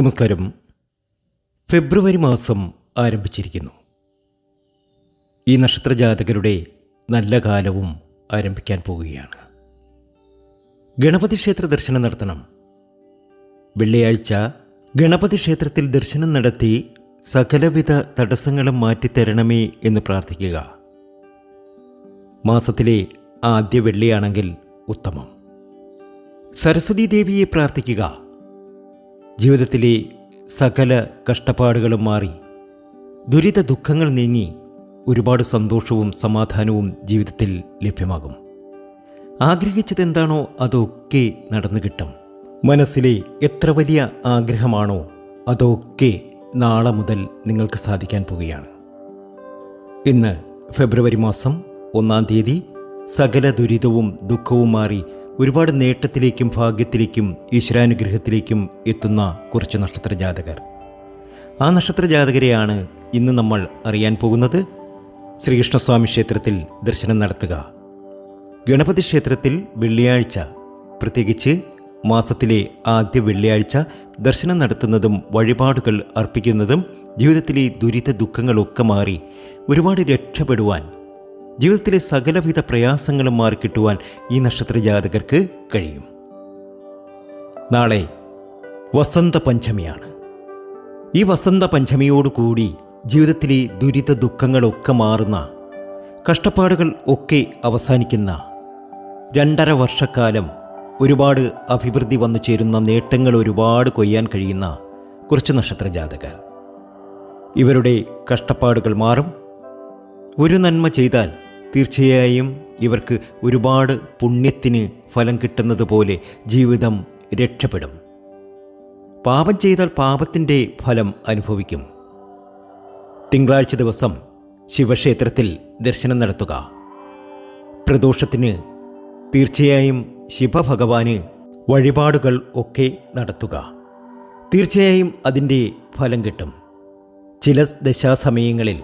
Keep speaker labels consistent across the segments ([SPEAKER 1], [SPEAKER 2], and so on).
[SPEAKER 1] നമസ്കാരം. ഫെബ്രുവരി മാസം ആരംഭിച്ചിരിക്കുന്നു. ഈ നക്ഷത്ര ജാതകരുടെ നല്ല കാലവും ആരംഭിക്കാൻ പോവുകയാണ്. ഗണപതി ക്ഷേത്ര ദർശനം നടത്തണം. വെള്ളിയാഴ്ച ഗണപതി ക്ഷേത്രത്തിൽ ദർശനം നടത്തി സകലവിധ തടസ്സങ്ങളും മാറ്റിത്തരണമേ എന്ന് പ്രാർത്ഥിക്കുക. മാസത്തിലെ ആദ്യ വെള്ളിയാണെങ്കിൽ ഉത്തമം. സരസ്വതി ദേവിയെ പ്രാർത്ഥിക്കുക. ജീവിതത്തിലെ സകല കഷ്ടപ്പാടുകളും മാറി. ദുരിത ദുഃഖങ്ങൾ നീങ്ങി ഒരുപാട് സന്തോഷവും സമാധാനവും ജീവിതത്തിൽ ലഭ്യമാകും. ആഗ്രഹിച്ചതെന്താണോ അതൊക്കെ നടന്നു കിട്ടും. മനസ്സിലെ എത്ര വലിയ ആഗ്രഹമാണോ അതൊക്കെ നാളെ മുതൽ നിങ്ങൾക്ക് സാധിക്കാൻ പോവുകയാണ്. ഇന്ന് ഫെബ്രുവരി മാസം ഒന്നാം തീയതി സകല ദുരിതവും ദുഃഖവും മാറി ഒരുപാട് നേട്ടത്തിലേക്കും ഭാഗ്യത്തിലേക്കും ഈശ്വരാനുഗ്രഹത്തിലേക്കും എത്തുന്ന കുറച്ച് നക്ഷത്ര ജാതകർ. ആ നക്ഷത്ര ജാതകരെയാണ് ഇന്ന് നമ്മൾ അറിയാൻ പോകുന്നത്. ശ്രീകൃഷ്ണസ്വാമി ക്ഷേത്രത്തിൽ ദർശനം നടത്തുക. ഗണപതി ക്ഷേത്രത്തിൽ വെള്ളിയാഴ്ച പ്രത്യേകിച്ച് മാസത്തിലെ ആദ്യ വെള്ളിയാഴ്ച ദർശനം നടത്തുന്നതും വഴിപാടുകൾ അർപ്പിക്കുന്നതും ജീവിതത്തിലെ ദുരിത ദുഃഖങ്ങളൊക്കെ മാറി ഒരുപാട് രക്ഷപ്പെടുവാൻ ജീവിതത്തിലെ സകലവിധ പ്രയാസങ്ങളും മാറിക്കിട്ടുവാൻ ഈ നക്ഷത്ര ജാതകർക്ക് കഴിയും. നാളെ വസന്ത പഞ്ചമിയാണ് ഈ വസന്ത പഞ്ചമിയോടുകൂടി ജീവിതത്തിലെ ദുരിത ദുഃഖങ്ങളൊക്കെ മാറുന്ന കഷ്ടപ്പാടുകൾ ഒക്കെ അവസാനിക്കുന്ന രണ്ടര വർഷക്കാലം ഒരുപാട് അഭിവൃദ്ധി വന്നു ചേരുന്ന നേട്ടങ്ങൾ ഒരുപാട് കൊയ്യാൻ കഴിയുന്ന കുറച്ച് നക്ഷത്ര ജാതകർ ഇവരുടെ കഷ്ടപ്പാടുകൾ മാറും. ഒരു നന്മ ചെയ്താൽ തീർച്ചയായും ഇവർക്ക് ഒരുപാട് പുണ്യത്തിന് ഫലം കിട്ടുന്നത് പോലെ ജീവിതം രക്ഷപ്പെടും. പാപം ചെയ്താൽ പാപത്തിന്റെ ഫലം അനുഭവിക്കും. തിങ്കളാഴ്ച ദിവസം ശിവക്ഷേത്രത്തിൽ ദർശനം നടത്തുക. പ്രദോഷത്തിന് തീർച്ചയായും ശിവഭഗവാന് വഴിപാടുകൾ ഒക്കെ നടത്തുക. തീർച്ചയായും അതിന്റെ ഫലം കിട്ടും. ചില ദശാസമയങ്ങളിൽ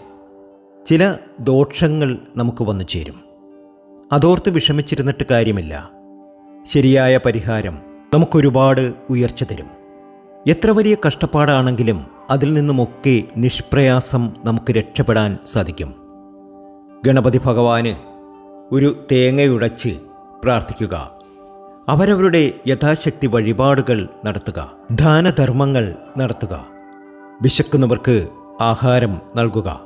[SPEAKER 1] ചില ദോഷങ്ങൾ നമുക്ക് വന്നു ചേരും. അതോർത്ത് വിഷമിച്ചിരുന്നിട്ട് കാര്യമില്ല. ശരിയായ പരിഹാരം നമുക്കൊരുപാട് ഉയർച്ച തരും. എത്ര വലിയ കഷ്ടപ്പാടാണെങ്കിലും അതിൽ നിന്നുമൊക്കെ നിഷ്പ്രയാസം നമുക്ക് രക്ഷപ്പെടാൻ സാധിക്കും. ഗണപതി ഭഗവാന് ഒരു തേങ്ങയുടച്ച് പ്രാർത്ഥിക്കുക. അവരവരുടെ യഥാശക്തി വഴിപാടുകൾ നടത്തുക. ദാനധർമ്മങ്ങൾ നടത്തുക. വിശക്കുന്നവർക്ക് ആഹാരം നൽകുക.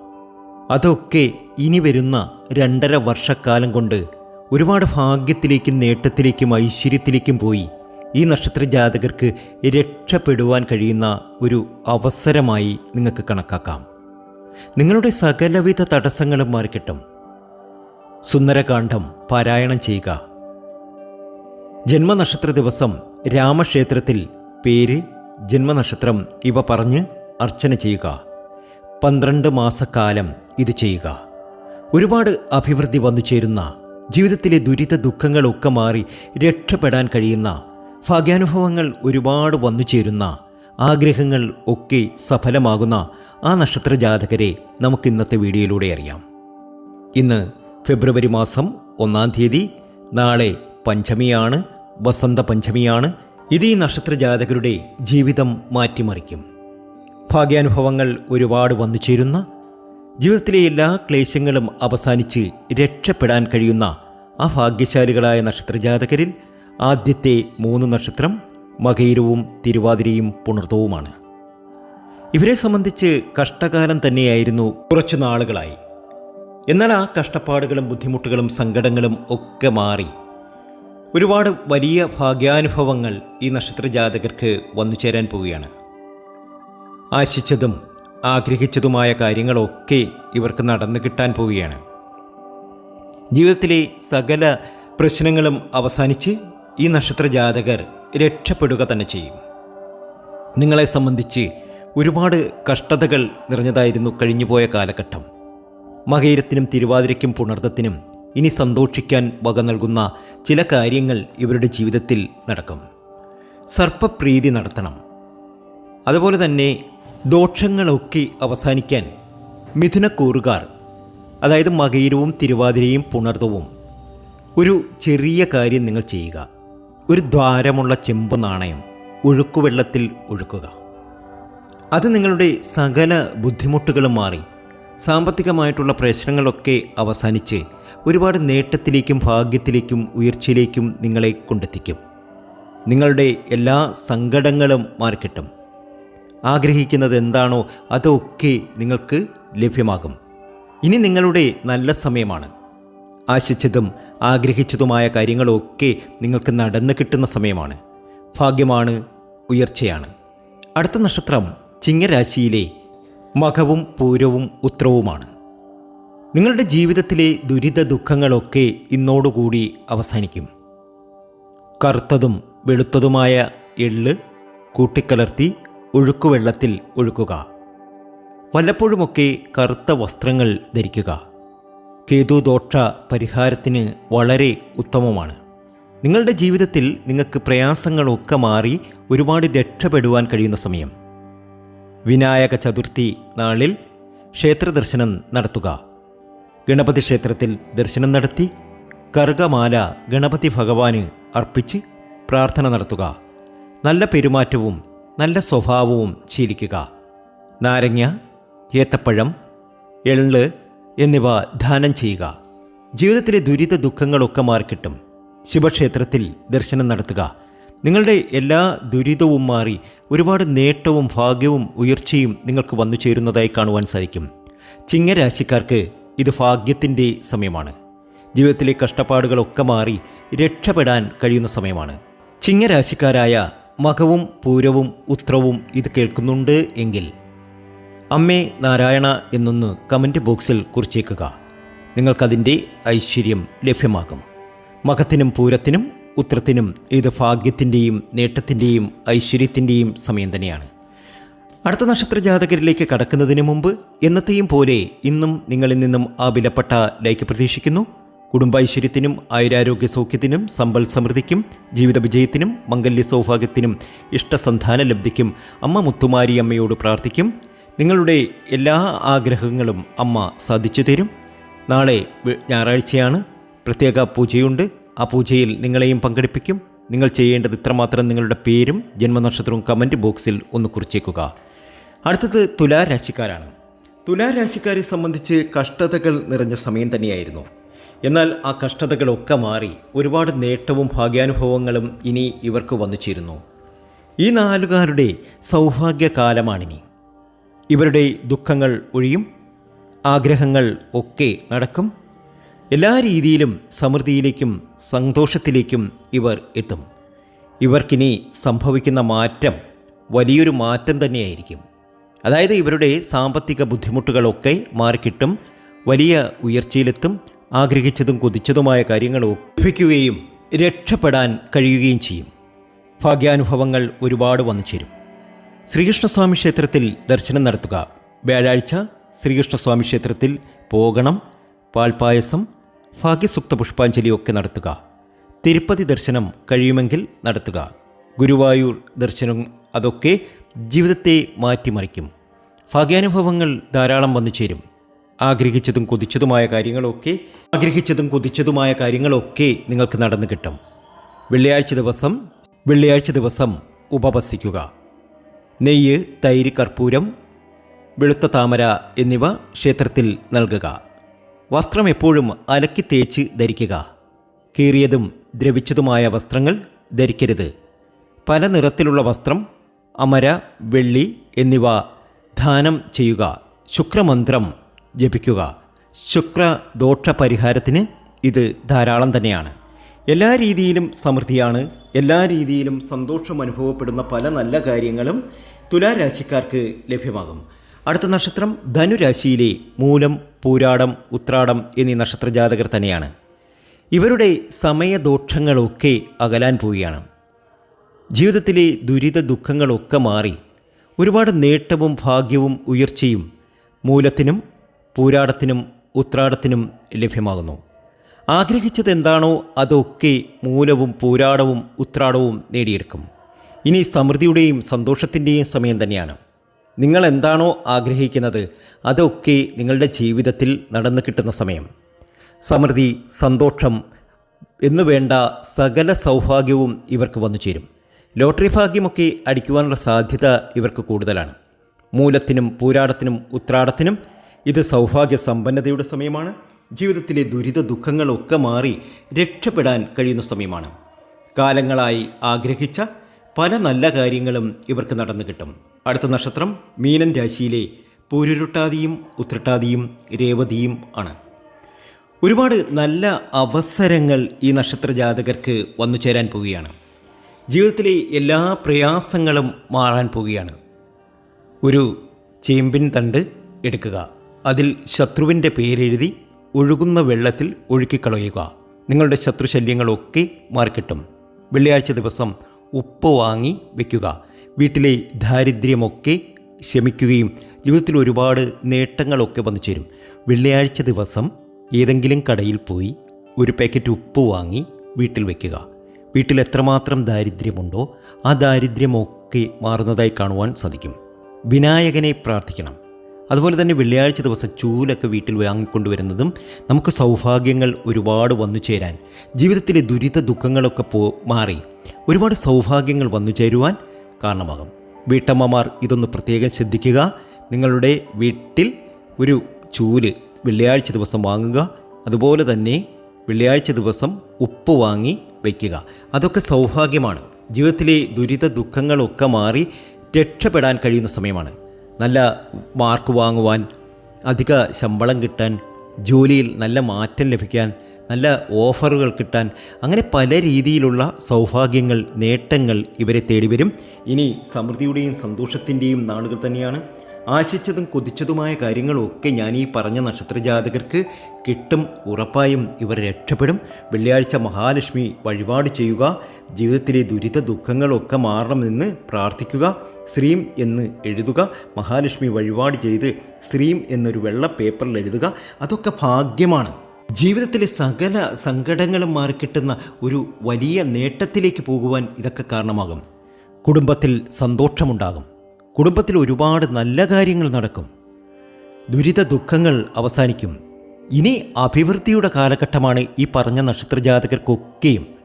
[SPEAKER 1] അതൊക്കെ ഇനി വരുന്ന രണ്ടര വർഷക്കാലം കൊണ്ട് ഒരുപാട് ഭാഗ്യത്തിലേക്കും നേട്ടത്തിലേക്കും ഐശ്വര്യത്തിലേക്കും പോയി ഈ നക്ഷത്ര ജാതകർക്ക് രക്ഷപ്പെടുവാൻ കഴിയുന്ന ഒരു അവസരമായി നിങ്ങൾക്ക് കണക്കാക്കാം. നിങ്ങളുടെ സകലവിധ തടസ്സങ്ങളും മാറിക്കിട്ടും. സുന്ദരകാന്ഡം പാരായണം ചെയ്യുക. ജന്മനക്ഷത്ര ദിവസം രാമക്ഷേത്രത്തിൽ പേര് ജന്മനക്ഷത്രം ഇവ പറഞ്ഞ് അർച്ചന ചെയ്യുക. പന്ത്രണ്ട് മാസക്കാലം ഇത് ചെയ്യുക. ഒരുപാട് അഭിവൃദ്ധി വന്നു ചേരുന്ന ജീവിതത്തിലെ ദുരിത ദുഃഖങ്ങളൊക്കെ മാറി രക്ഷപ്പെടാൻ കഴിയുന്ന ഭാഗ്യാനുഭവങ്ങൾ ഒരുപാട് വന്നു ചേരുന്ന ആഗ്രഹങ്ങൾ ഒക്കെ സഫലമാകുന്ന ആ നക്ഷത്ര ജാതകരെ നമുക്ക് ഇന്നത്തെ വീഡിയോയിലൂടെ അറിയാം. ഇന്ന് ഫെബ്രുവരി മാസം ഒന്നാം തീയതി നാളെ പഞ്ചമിയാണ് വസന്ത പഞ്ചമിയാണ്. ഇത് ഈ നക്ഷത്ര ജാതകരുടെ ജീവിതം മാറ്റിമറിക്കും. ഭാഗ്യാനുഭവങ്ങൾ ഒരുപാട് വന്നു ചേരുന്ന ജീവിതത്തിലെ എല്ലാ ക്ലേശങ്ങളും അവസാനിച്ച് രക്ഷപ്പെടാൻ കഴിയുന്ന ആ ഭാഗ്യശാലികളായ നക്ഷത്രജാതകരിൽ ആദ്യത്തെ മൂന്ന് നക്ഷത്രം മകയിരവും തിരുവാതിരയും പുണർത്തവുമാണ് ഇവരെ സംബന്ധിച്ച് കഷ്ടകാലം തന്നെയായിരുന്നു കുറച്ചു നാളുകളായി. എന്നാൽ ആ കഷ്ടപ്പാടുകളും ബുദ്ധിമുട്ടുകളും സങ്കടങ്ങളും ഒക്കെ മാറി. ഒരുപാട് വലിയ ഭാഗ്യാനുഭവങ്ങൾ ഈ നക്ഷത്രജാതകർക്ക് വന്നു ചേരാൻ പോവുകയാണ്. ആശിച്ചതും ആഗ്രഹിച്ചതുമായ കാര്യങ്ങളൊക്കെ ഇവർക്ക് നടന്നു കിട്ടാൻ പോവുകയാണ്. ജീവിതത്തിലെ സകല പ്രശ്നങ്ങളും അവസാനിച്ച് ഈ നക്ഷത്ര ജാതകർ രക്ഷപ്പെടുക തന്നെ ചെയ്യും. നിങ്ങളെ സംബന്ധിച്ച് ഒരുപാട് കഷ്ടതകൾ നിറഞ്ഞതായിരുന്നു കഴിഞ്ഞുപോയ കാലഘട്ടം. മകയിരത്തിനും തിരുവാതിരയ്ക്കും പുണർദത്തിനും ഇനി സന്തോഷിക്കാൻ വക നൽകുന്ന ചില കാര്യങ്ങൾ ഇവരുടെ ജീവിതത്തിൽ നടക്കും. സർപ്പപ്രീതി നടത്തണം. അതുപോലെ തന്നെ ദോഷങ്ങളൊക്കെ അവസാനിക്കാൻ മിഥുനക്കൂറുകാർ അതായത് മകയിരവും തിരുവാതിരയും പുണർത്തവും ഒരു ചെറിയ കാര്യം നിങ്ങൾ ചെയ്യുക. ഒരു ദ്വാരമുള്ള ചെമ്പ് നാണയം ഒഴുക്കുവെള്ളത്തിൽ ഒഴുക്കുക. അത് നിങ്ങളുടെ സകല ബുദ്ധിമുട്ടുകളും മാറി സാമ്പത്തികമായിട്ടുള്ള പ്രശ്നങ്ങളൊക്കെ അവസാനിച്ച് ഒരുപാട് നേട്ടത്തിലേക്കും ഭാഗ്യത്തിലേക്കും ഉയർച്ചയിലേക്കും നിങ്ങളെ കൊണ്ടെത്തിക്കും. നിങ്ങളുടെ എല്ലാ സങ്കടങ്ങളും മാറിക്കിട്ടും. ആഗ്രഹിക്കുന്നത് എന്താണോ അതൊക്കെ നിങ്ങൾക്ക് ലഭ്യമാകും. ഇനി നിങ്ങളുടെ നല്ല സമയമാണ്. ആശിച്ചതും ആഗ്രഹിച്ചതുമായ കാര്യങ്ങളൊക്കെ നിങ്ങൾക്ക് നടന്നു കിട്ടുന്ന സമയമാണ്. ഭാഗ്യമാണ് ഉയർച്ചയാണ്. അടുത്ത നക്ഷത്രം ചിങ്ങരാശിയിലെ മകവും പൂരവും ഉത്രവുമാണ്. നിങ്ങളുടെ ജീവിതത്തിലെ ദുരിത ദുഃഖങ്ങളൊക്കെ ഇന്നോടുകൂടി അവസാനിക്കും. കറുത്തതും വെളുത്തതുമായ എള്ള് കൂട്ടിക്കലർത്തി ഒഴുക്കുവെള്ളത്തിൽ ഒഴുക്കുക. വല്ലപ്പോഴുമൊക്കെ കറുത്ത വസ്ത്രങ്ങൾ ധരിക്കുക. കേതുദോഷ പരിഹാരത്തിന് വളരെ ഉത്തമമാണ്. നിങ്ങളുടെ ജീവിതത്തിൽ നിങ്ങൾക്ക് പ്രയാസങ്ങളൊക്കെ മാറി ഒരുപാട് രക്ഷപ്പെടുവാൻ കഴിയുന്ന സമയം. വിനായക ചതുർത്ഥി നാളിൽ ക്ഷേത്രദർശനം നടത്തുക. ഗണപതി ക്ഷേത്രത്തിൽ ദർശനം നടത്തി കറുകമാല ഗണപതി ഭഗവാന് അർപ്പിച്ച് പ്രാർത്ഥന നടത്തുക. നല്ല പെരുമാറ്റവും നല്ല സ്വഭാവവും ശീലിക്കുക. നാരങ്ങ ഏത്തപ്പഴം എള്ള് എന്നിവ ദാനം ചെയ്യുക. ജീവിതത്തിലെ ദുരിത ദുഃഖങ്ങളൊക്കെ മാറിക്കിട്ടും. ശിവക്ഷേത്രത്തിൽ ദർശനം നടത്തുക. നിങ്ങളുടെ എല്ലാ ദുരിതവും മാറി ഒരുപാട് നേട്ടവും ഭാഗ്യവും ഉയർച്ചയും നിങ്ങൾക്ക് വന്നു ചേരുന്നതായി കാണുവാൻ സാധിക്കും. ചിങ്ങരാശിക്കാർക്ക് ഇത് ഭാഗ്യത്തിന്റെ സമയമാണ്. ജീവിതത്തിലെ കഷ്ടപ്പാടുകളൊക്കെ മാറി രക്ഷപ്പെടാൻ കഴിയുന്ന സമയമാണ്. ചിങ്ങരാശിക്കാരായ മകവും പൂരവും ഉത്രവും ഇത് കേൾക്കുന്നുണ്ട് എങ്കിൽ. അമ്മേ നാരായണ എന്നൊന്ന് കമന്റ് ബോക്സിൽ കുറിച്ചേക്കുക. നിങ്ങൾക്കതിന്റെ ഐശ്വര്യം ലഭ്യമാകും. മകത്തിനും പൂരത്തിനും ഉത്രത്തിനും ഇത് ഭാഗ്യത്തിന്റെയും നേട്ടത്തിന്റെയും ഐശ്വര്യത്തിന്റെയും സമയം തന്നെയാണ്. അടുത്ത നക്ഷത്ര ജാതകരിലേക്ക് കടക്കുന്നതിന് മുമ്പ് എന്നത്തെയും പോലെ ഇന്നും നിങ്ങളിൽ നിന്നും ആ വിലപ്പെട്ട ലൈക്ക് പ്രതീക്ഷിക്കുന്നു. കുടുംബൈശ്വര്യത്തിനും ആയുരാരോഗ്യ സൗഖ്യത്തിനും സമ്പൽ സമൃദ്ധിക്കും ജീവിത വിജയത്തിനും മംഗല്യ സൗഭാഗ്യത്തിനും ഇഷ്ടസന്ധാന ലബ്ധിക്കും അമ്മ മുത്തുമാരി അമ്മയോട് പ്രാർത്ഥിക്കും. നിങ്ങളുടെ എല്ലാ ആഗ്രഹങ്ങളും അമ്മ സാധിച്ചു തരും. നാളെ ഞായറാഴ്ചയാണ്. പ്രത്യേക പൂജയുണ്ട്. ആ പൂജയിൽ നിങ്ങളെയും പങ്കെടുപ്പിക്കും. നിങ്ങൾ ചെയ്യേണ്ടത് ഇത്രമാത്രം നിങ്ങളുടെ പേരും ജന്മനക്ഷത്രവും കമന്റ് ബോക്സിൽ ഒന്ന് കുറിച്ചേക്കുക. അടുത്തത് തുലാരാശിക്കാരാണ്. തുലാരാശിക്കാരെ സംബന്ധിച്ച് കഷ്ടതകൾ നിറഞ്ഞ സമയം തന്നെയായിരുന്നു. എന്നാൽ ആ കഷ്ടതകളൊക്കെ മാറി ഒരുപാട് നേട്ടവും ഭാഗ്യാനുഭവങ്ങളും ഇനി ഇവർക്ക് വന്നു ചേരുന്നു ഈ നാലുകാരുടെ സൗഭാഗ്യകാലമാണിനി. ഇവരുടെ ദുഃഖങ്ങൾ ഒഴിയും ആഗ്രഹങ്ങൾ ഒക്കെ നടക്കും എല്ലാ രീതിയിലും സമൃദ്ധിയിലേക്കും സന്തോഷത്തിലേക്കും ഇവർ എത്തും. ഇവർക്കിനി സംഭവിക്കുന്ന മാറ്റം വലിയൊരു മാറ്റം തന്നെയായിരിക്കും. അതായത് ഇവരുടെ സാമ്പത്തിക ബുദ്ധിമുട്ടുകളൊക്കെ മാറിക്കിട്ടും വലിയ ഉയർച്ചയിലെത്തും ആഗ്രഹിച്ചതും കൊതിച്ചതുമായ കാര്യങ്ങൾ ഒപ്പിക്കുകയും രക്ഷപ്പെടാൻ കഴിയുകയും ചെയ്യും. ഭാഗ്യാനുഭവങ്ങൾ ഒരുപാട് വന്നു ചേരും. ശ്രീകൃഷ്ണസ്വാമി ക്ഷേത്രത്തിൽ ദർശനം നടത്തുക. വ്യാഴാഴ്ച ശ്രീകൃഷ്ണസ്വാമി ക്ഷേത്രത്തിൽ പോകണം പാൽപായസം ഭാഗ്യസുപ്ത പുഷ്പാഞ്ജലിയൊക്കെ നടത്തുക. തിരുപ്പതി ദർശനം കഴിയുമെങ്കിൽ നടത്തുക. ഗുരുവായൂർ ദർശനം അതൊക്കെ ജീവിതത്തെ മാറ്റിമറിക്കും. ഭാഗ്യാനുഭവങ്ങൾ ധാരാളം വന്നു ചേരും. ആഗ്രഹിച്ചതും കൊതിച്ചതുമായ കാര്യങ്ങളൊക്കെ ആഗ്രഹിച്ചതും കൊതിച്ചതുമായ കാര്യങ്ങളൊക്കെ നിങ്ങൾക്ക് നടന്നു കിട്ടും. വെള്ളിയാഴ്ച ദിവസം വെള്ളിയാഴ്ച ദിവസം ഉപവസിക്കുക. നെയ്യ് തൈര് കർപ്പൂരം വെളുത്ത താമര എന്നിവ ക്ഷേത്രത്തിൽ നൽകുക. വസ്ത്രം എപ്പോഴും അലക്കി തേച്ച് ധരിക്കുക. കീറിയതും ദ്രവിച്ചതുമായ വസ്ത്രങ്ങൾ ധരിക്കരുത്. പല നിറത്തിലുള്ള വസ്ത്രം അമര വെള്ളി എന്നിവ ദാനം ചെയ്യുക. ശുക്രമന്ത്രം ജപിക്കുക. ശുക്ര ദോഷ പരിഹാരത്തിന് ഇത് ധാരാളം തന്നെയാണ്. എല്ലാ രീതിയിലും സമൃദ്ധിയാണ് എല്ലാ രീതിയിലും സന്തോഷം അനുഭവപ്പെടുന്ന പല നല്ല കാര്യങ്ങളും തുലാരാശിക്കാർക്ക് ലഭ്യമാകും. അടുത്ത നക്ഷത്രം ധനുരാശിയിലെ മൂലം പൂരാടം ഉത്രാടം എന്നീ നക്ഷത്ര ജാതകർ തന്നെയാണ്. ഇവരുടെ സമയദോഷങ്ങളൊക്കെ അകലാൻ പോവുകയാണ്. ജീവിതത്തിലെ ദുരിത ദുഃഖങ്ങളൊക്കെ മാറി ഒരുപാട് നേട്ടവും ഭാഗ്യവും ഉയർച്ചയും മൂലത്തിനും പൂരാടത്തിനും ഉത്രാടത്തിനും ലഭ്യമാകുന്നു. ആഗ്രഹിച്ചത് എന്താണോ അതൊക്കെ മൂലവും പൂരാടവും ഉത്രാടവും നേടിയെടുക്കും. ഇനി സമൃദ്ധിയുടെയും സന്തോഷത്തിന്റെയും സമയം തന്നെയാണ്. നിങ്ങൾ എന്താണോ ആഗ്രഹിക്കുന്നത് അതൊക്കെ നിങ്ങളുടെ ജീവിതത്തിൽ നടന്നു കിട്ടുന്ന സമയം. സമൃദ്ധി സന്തോഷം എന്നു വേണ്ട സകല സൗഭാഗ്യവും ഇവർക്ക് വന്നു ചേരും. ലോട്ടറി ഭാഗ്യമൊക്കെ അടിക്കുവാനുള്ള സാധ്യത ഇവർക്ക് കൂടുതലാണ്. മൂലത്തിനും പൂരാടത്തിനും ഉത്രാടത്തിനും ഇത് സൗഭാഗ്യ സമ്പന്നതയുടെ സമയമാണ്. ജീവിതത്തിലെ ദുരിത ദുഃഖങ്ങളൊക്കെ മാറി രക്ഷപ്പെടാൻ കഴിയുന്ന സമയമാണ്. കാലങ്ങളായി ആഗ്രഹിച്ച പല നല്ല കാര്യങ്ങളും ഇവർക്ക് നടന്നു കിട്ടും. അടുത്ത നക്ഷത്രം മീനൻ രാശിയിലെ പൂരുരുട്ടാതിയും ഉത്രട്ടാതിയും രേവതിയും ആണ്. ഒരുപാട് നല്ല അവസരങ്ങൾ ഈ നക്ഷത്ര ജാതകർക്ക് വന്നു ചേരാൻ പോവുകയാണ്. ജീവിതത്തിലെ എല്ലാ പ്രയാസങ്ങളും മാറാൻ പോവുകയാണ്. ഒരു ചേമ്പിൻ തണ്ട് എടുക്കുക. അതിൽ ശത്രുവിന്റെ പേരെഴുതി ഒഴുകുന്ന വെള്ളത്തിൽ ഒഴുക്കിക്കളയുക. നിങ്ങളുടെ ശത്രുശല്യങ്ങളൊക്കെ മാറിക്കിട്ടും. വെള്ളിയാഴ്ച ദിവസം ഉപ്പ് വാങ്ങി വയ്ക്കുക വീട്ടിലെ ദാരിദ്ര്യമൊക്കെ ശമിക്കുകയും ജീവിതത്തിൽ ഒരുപാട് നേട്ടങ്ങളൊക്കെ വന്നു ചേരും. വെള്ളിയാഴ്ച ദിവസം ഏതെങ്കിലും കടയിൽ പോയി ഒരു പാക്കറ്റ് ഉപ്പ് വാങ്ങി വീട്ടിൽ വയ്ക്കുക വീട്ടിൽ എത്രമാത്രം ദാരിദ്ര്യമുണ്ടോ ആ ദാരിദ്ര്യമൊക്കെ മാറുന്നതായി കാണുവാൻ സാധിക്കും. വിനായകനെ പ്രാർത്ഥിക്കണം. അതുപോലെ തന്നെ വെള്ളിയാഴ്ച ദിവസം ചൂലൊക്കെ വീട്ടിൽ വാങ്ങിക്കൊണ്ടുവരുന്നതും നമുക്ക് സൗഭാഗ്യങ്ങൾ ഒരുപാട് വന്നു ചേരാൻ ജീവിതത്തിലെ ദുരിത ദുഃഖങ്ങളൊക്കെ പോ മാറി ഒരുപാട് സൗഭാഗ്യങ്ങൾ വന്നു ചേരുവാൻ കാരണമാകും. വീട്ടമ്മമാർ ഇതൊന്ന് പ്രത്യേകം ശ്രദ്ധിക്കുക. നിങ്ങളുടെ വീട്ടിൽ ഒരു ചൂൽ വെള്ളിയാഴ്ച ദിവസം വാങ്ങുക. അതുപോലെ തന്നെ വെള്ളിയാഴ്ച ദിവസം ഉപ്പ് വാങ്ങി വയ്ക്കുക അതൊക്കെ സൗഭാഗ്യമാണ്. ജീവിതത്തിലെ ദുരിത ദുഃഖങ്ങളൊക്കെ മാറി രക്ഷപ്പെടാൻ കഴിയുന്ന സമയമാണ്. നല്ല മാർക്ക് വാങ്ങുവാൻ അധിക ശമ്പളം കിട്ടാൻ ജോലിയിൽ നല്ല മാറ്റം ലഭിക്കാൻ നല്ല ഓഫറുകൾ കിട്ടാൻ അങ്ങനെ പല രീതിയിലുള്ള സൗഭാഗ്യങ്ങൾ നേട്ടങ്ങൾ ഇവരെ തേടി വരും. ഇനി സമൃദ്ധിയുടെയും സന്തോഷത്തിന്റെയും നാളുകൾ തന്നെയാണ്. ആശിച്ചതും കൊതിച്ചതുമായ കാര്യങ്ങളൊക്കെ ഞാൻ ഈ പറഞ്ഞ നക്ഷത്രജാതകർക്ക് കിട്ടും ഉറപ്പായും ഇവർ രക്ഷപ്പെടും. വെള്ളിയാഴ്ച മഹാലക്ഷ്മി വഴിപാട് ചെയ്യുക. ജീവിതത്തിലെ ദുരിത ദുഃഖങ്ങളൊക്കെ മാറണമെന്ന് പ്രാർത്ഥിക്കുക. ശ്രീം എന്ന് എഴുതുക. മഹാലക്ഷ്മി വഴിപാട് ചെയ്ത് ശ്രീം എന്നൊരു വെള്ള പേപ്പറിൽ എഴുതുക. അതൊക്കെ ഭാഗ്യമാണ്. ജീവിതത്തിലെ സകല സങ്കടങ്ങളും മാറിക്കിട്ടുന്ന ഒരു വലിയ നേട്ടത്തിലേക്ക് പോകുവാൻ ഇതൊക്കെ കാരണമാകും. കുടുംബത്തിൽ സന്തോഷമുണ്ടാകും. കുടുംബത്തിൽ ഒരുപാട് നല്ല കാര്യങ്ങൾ നടക്കും. ദുരിത ദുഃഖങ്ങൾ അവസാനിക്കും. ഇനി അഭിവൃദ്ധിയുടെ കാലഘട്ടമാണ് ഈ പറഞ്ഞ നക്ഷത്രജാതകർക്കൊക്കെയും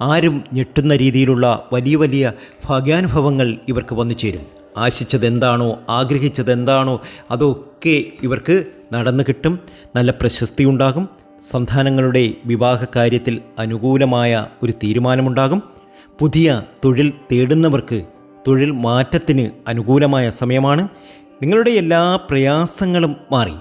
[SPEAKER 1] ആരും ഞെട്ടുന്ന രീതിയിലുള്ള വലിയ വലിയ ഭാഗ്യാനുഭവങ്ങൾ ഇവർക്ക് വന്നു ചേരും. ആശിച്ചതെന്താണോ ആഗ്രഹിച്ചതെന്താണോ അതൊക്കെ ഇവർക്ക് നടന്നു കിട്ടും. നല്ല പ്രശസ്തി ഉണ്ടാകും. സന്താനങ്ങളുടെ വിവാഹ കാര്യത്തിൽ അനുകൂലമായ ഒരു തീരുമാനമുണ്ടാകും. പുതിയ തൊഴിൽ തേടുന്നവർക്ക് തൊഴിൽ മാറ്റത്തിന് അനുകൂലമായ സമയമാണ്. നിങ്ങളുടെ എല്ലാ പ്രയാസങ്ങളും മാറി.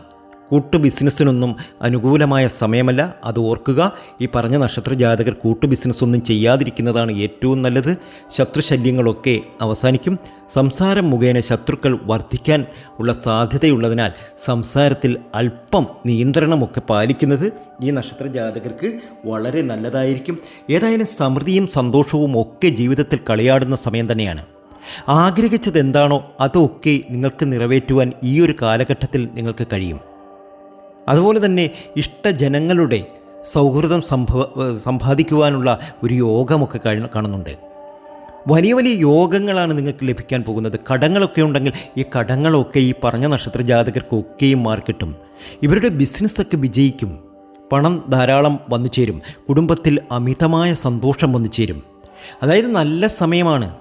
[SPEAKER 1] കൂട്ടു ബിസിനസ്സിനൊന്നും അനുകൂലമായ സമയമല്ല. അത് ഓർക്കുക ഈ പറഞ്ഞ നക്ഷത്ര ജാതകർ കൂട്ടു ബിസിനസ്സൊന്നും ചെയ്യാതിരിക്കുന്നതാണ് ഏറ്റവും നല്ലത്. ശത്രുശല്യങ്ങളൊക്കെ അവസാനിക്കും. സംസാരം മുഖേന ശത്രുക്കൾ വർദ്ധിക്കാൻ ഉള്ള സാധ്യതയുള്ളതിനാൽ സംസാരത്തിൽ അല്പം നിയന്ത്രണമൊക്കെ പാലിക്കുന്നത് ഈ നക്ഷത്ര ജാതകർക്ക് വളരെ നല്ലതായിരിക്കും. ഏതായാലും സമൃദ്ധിയും സന്തോഷവും ഒക്കെ ജീവിതത്തിൽ കളിയാടുന്ന സമയം തന്നെയാണ്. ആഗ്രഹിച്ചത് എന്താണോ അതൊക്കെ നിങ്ങൾക്ക് നിറവേറ്റുവാൻ ഈ ഒരു കാലഘട്ടത്തിൽ നിങ്ങൾക്ക് കഴിയും. അതുപോലെ തന്നെ ഇഷ്ടജനങ്ങളുടെ സൗഹൃദം സംഭവ സമ്പാദിക്കുവാനുള്ള ഒരു യോഗമൊക്കെ കാണുന്നുണ്ട്. വലിയ വലിയ യോഗങ്ങളാണ് നിങ്ങൾക്ക് ലഭിക്കാൻ പോകുന്നത്. കടങ്ങളൊക്കെ ഉണ്ടെങ്കിൽ ഈ കടങ്ങളൊക്കെ ഈ പറഞ്ഞ നക്ഷത്ര ജാതകർക്കൊക്കെയും മാർക്കിട്ടും ഇവരുടെ ബിസിനസ്സൊക്കെ വിജയിക്കും. പണം ധാരാളം വന്നു ചേരും. കുടുംബത്തിൽ അമിതമായ സന്തോഷം വന്നു ചേരും. അതായത് നല്ല സമയമാണ്.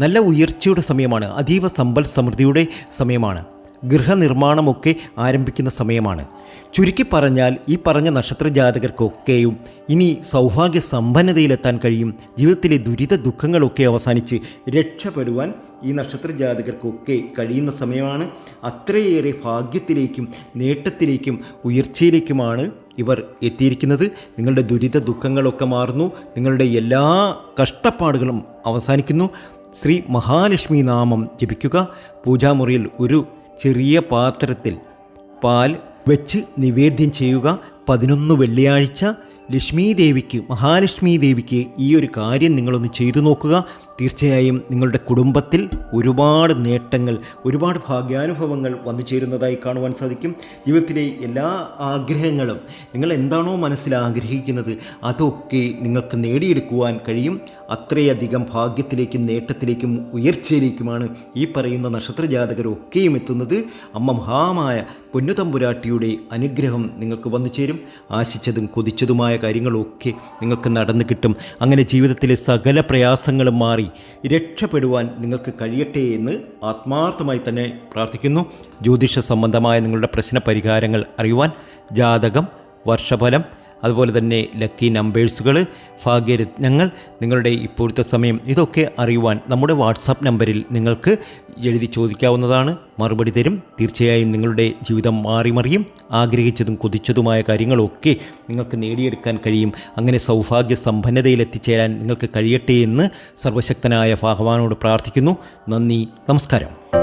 [SPEAKER 1] നല്ല ഉയർച്ചയുടെ സമയമാണ്. അതീവ സമ്പൽ സമൃദ്ധിയുടെ സമയമാണ്. ഗൃഹനിർമ്മാണമൊക്കെ ആരംഭിക്കുന്ന സമയമാണ്. ചുരുക്കി പറഞ്ഞാൽ ഈ പറഞ്ഞ നക്ഷത്ര ജാതകർക്കൊക്കെയും ഇനി സൗഭാഗ്യ സമ്പന്നതയിലെത്താൻ കഴിയും. ജീവിതത്തിലെ ദുരിത ദുഃഖങ്ങളൊക്കെ അവസാനിച്ച് രക്ഷപ്പെടുവാൻ ഈ നക്ഷത്ര ജാതകർക്കൊക്കെ കഴിയുന്ന സമയമാണ്. അത്രയേറെ ഭാഗ്യത്തിലേക്കും നേട്ടത്തിലേക്കും ഉയർച്ചയിലേക്കുമാണ് ഇവർ എത്തിയിരിക്കുന്നത്. നിങ്ങളുടെ ദുരിത ദുഃഖങ്ങളൊക്കെ മാറുന്നു. നിങ്ങളുടെ എല്ലാ കഷ്ടപ്പാടുകളും അവസാനിക്കുന്നു. ശ്രീ മഹാലക്ഷ്മി നാമം ജപിക്കുക. പൂജാമുറിയിൽ ഒരു ചെറിയ പാത്രത്തിൽ പാൽ വെച്ച് നിവേദ്യം ചെയ്യുക. പതിനൊന്ന് വെള്ളിയാഴ്ച ലക്ഷ്മി ദേവിക്ക് മഹാലക്ഷ്മി ദേവിക്ക് ഈ ഒരു കാര്യം നിങ്ങളൊന്ന് ചെയ്തു നോക്കുക. തീർച്ചയായും നിങ്ങളുടെ കുടുംബത്തിൽ ഒരുപാട് നേട്ടങ്ങൾ ഒരുപാട് ഭാഗ്യാനുഭവങ്ങൾ വന്നു ചേരുന്നതായി കാണുവാൻ സാധിക്കും. ജീവിതത്തിലെ എല്ലാ ആഗ്രഹങ്ങളും നിങ്ങൾ എന്താണോ മനസ്സിൽ ആഗ്രഹിക്കുന്നത് അതൊക്കെ നിങ്ങൾക്ക് നേടിയെടുക്കുവാൻ കഴിയും. അത്രയധികം ഭാഗ്യത്തിലേക്കും നേട്ടത്തിലേക്കും ഉയർച്ചയിലേക്കുമാണ് ഈ പറയുന്ന നക്ഷത്ര നക്ഷത്രജാതകരൊക്കെയും എത്തുന്നത്. അമ്മ മഹാമായ പൊന്നുതമ്പുരാട്ടിയുടെ അനുഗ്രഹം നിങ്ങൾക്ക് വന്നു ചേരും. ആശിച്ചതും കൊതിച്ചതുമായ കാര്യങ്ങളൊക്കെ നിങ്ങൾക്ക് നടന്നു കിട്ടും. അങ്ങനെ ജീവിതത്തിലെ സകല പ്രയാസങ്ങളും മാറി രക്ഷപ്പെടുവാൻ നിങ്ങൾക്ക് കഴിയട്ടെ എന്ന് ആത്മാർത്ഥമായി തന്നെ പ്രാർത്ഥിക്കുന്നു. ജ്യോതിഷ സംബന്ധമായ നിങ്ങളുടെ പ്രശ്ന പരിഹാരങ്ങൾ അറിയുവാൻ ജാതകം വർഷഫലം അതുപോലെ തന്നെ ലക്കി നമ്പേഴ്സുകൾ ഭാഗ്യരത്നങ്ങൾ നിങ്ങളുടെ ഇപ്പോഴത്തെ സമയം ഇതൊക്കെ അറിയുവാൻ നമ്മുടെ വാട്സാപ്പ് നമ്പറിൽ നിങ്ങൾക്ക് എഴുതി ചോദിക്കാവുന്നതാണ്. മറുപടി തരും. തീർച്ചയായും നിങ്ങളുടെ ജീവിതം മാറിമറിയും ആഗ്രഹിച്ചതും കൊതിച്ചതുമായ കാര്യങ്ങളൊക്കെ നിങ്ങൾക്ക് നേടിയെടുക്കാൻ കഴിയും. അങ്ങനെ സൗഭാഗ്യ സമ്പന്നതയിൽ എത്തിച്ചേരാൻ നിങ്ങൾക്ക് കഴിയട്ടെ എന്ന് സർവശക്തനായ ഭഗവാനോട് പ്രാർത്ഥിക്കുന്നു. നന്ദി. നമസ്കാരം.